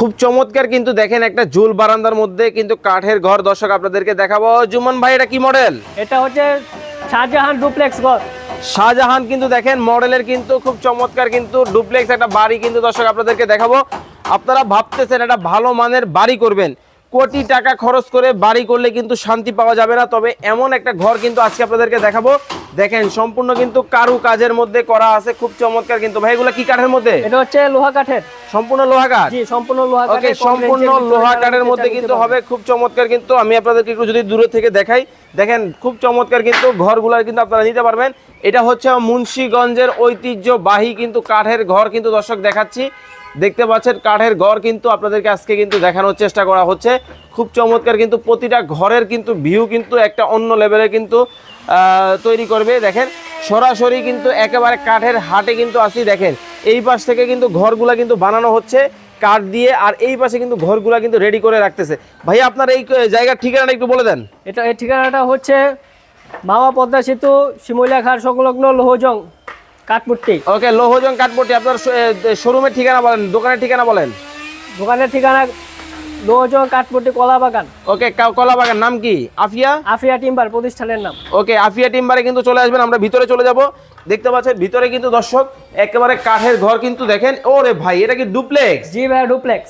খুব চমৎকার কিন্তু দেখেন একটা জুল বারান্দার মধ্যে কিন্তু কাঠের ঘর দর্শক আপনাদেরকে দেখাবো। জুমন ভাই এটা কি মডেল এটা হচ্ছে শাহজাহান ডুপ্লেক্স ঘর। শাহজাহান কিন্তু দেখেন মডেলের কিন্তু খুব চমৎকার কিন্তু ডুপ্লেক্স একটা বাড়ি কিন্তু দর্শক আপনাদেরকে দেখাবো। আপনারা ভাবতেছেন একটা ভালো মানের বাড়ি করবেন। কোটি টাকা খরচ করে বাড়ি করলে কিন্তু শান্তি পাওয়া যাবে না। তবে এমন একটা ঘর কিন্তু আজকে আপনাদেরকে দেখাবো। দেখেন সম্পূর্ণ কিন্তু কারু কাজের মধ্যে করা আছে। খুব চমৎকার কিন্তু। ভাই এগুলো কি কাঠের মধ্যে? এটা হচ্ছে লোহা কাঠের। সম্পূর্ণ লোহা কাঠ? জি সম্পূর্ণ লোহা ওকে সম্পূর্ণ লোহা কাঠের মধ্যে কিন্তু হবে। খুব চমৎকার কিন্তু। আমি আপনাদেরকে একটু যদি দূরে থেকে দেখাই। দেখেন খুব চমৎকার কিন্তু ঘরগুলা কিন্তু আপনারা নিতে পারবেন। এটা হচ্ছে মুন্সিগঞ্জের ঐতিহ্যবাহী কিন্তু কাঠের ঘর কিন্তু দর্শক দেখাচ্ছি। দেখতে পাচ্ছেন কাঠের ঘর কিন্তু আপনাদেরকে আজকে কিন্তু দেখানোর চেষ্টা করা হচ্ছে। খুব চমৎকার কিন্তু প্রতিটা ঘরের কিন্তু ভিউ কিন্তু একটা অন্য লেভেলে কিন্তু তৈরি করবে। দেখেন, সরাসরি কিন্তু একেবারে কাঠের হাটে কিন্তু আসি, দেখেন। এই পাশ থেকে কিন্তু ঘরগুলা কিন্তু বানানো হচ্ছে কাঠ দিয়ে, আর এই পাশে কিন্তু ঘরগুলা কিন্তু রেডি করে রাখতেছে। ভাই, আপনার এই জায়গার ঠিকানাটা একটু বলে দেন। এটা এই ঠিকানাটা হচ্ছে মামা পদ্মা সেতু, শিমুলিয়া ঘাট সংলগ্ন লোহজং। কাঠপুট্টি ওকে লোহজং কাঠপট্টি আপনার শোরুমের ঠিকানা বলেন দোকানের ঠিকানা বলেন। দোকানের ঠিকানা লোহজং কাঠপুট্টি কলাবাগান ওকে কলাবাগান নাম কি? আফিয়া? আফিয়া টিম্বার প্রতিষ্ঠানের নাম। ওকে আফিয়া টিম্বারে কিন্তু চলে আসবেন আমরা ভিতরে চলে যাব। দেখতে পাচ্ছেন ভিতরে কিন্তু দর্শক একেবারে কাঠের ঘর কিন্তু দেখেন। ওরে ভাই এটা কি ডুপ্লেক্স? জি ভাই ডুপ্লেক্স।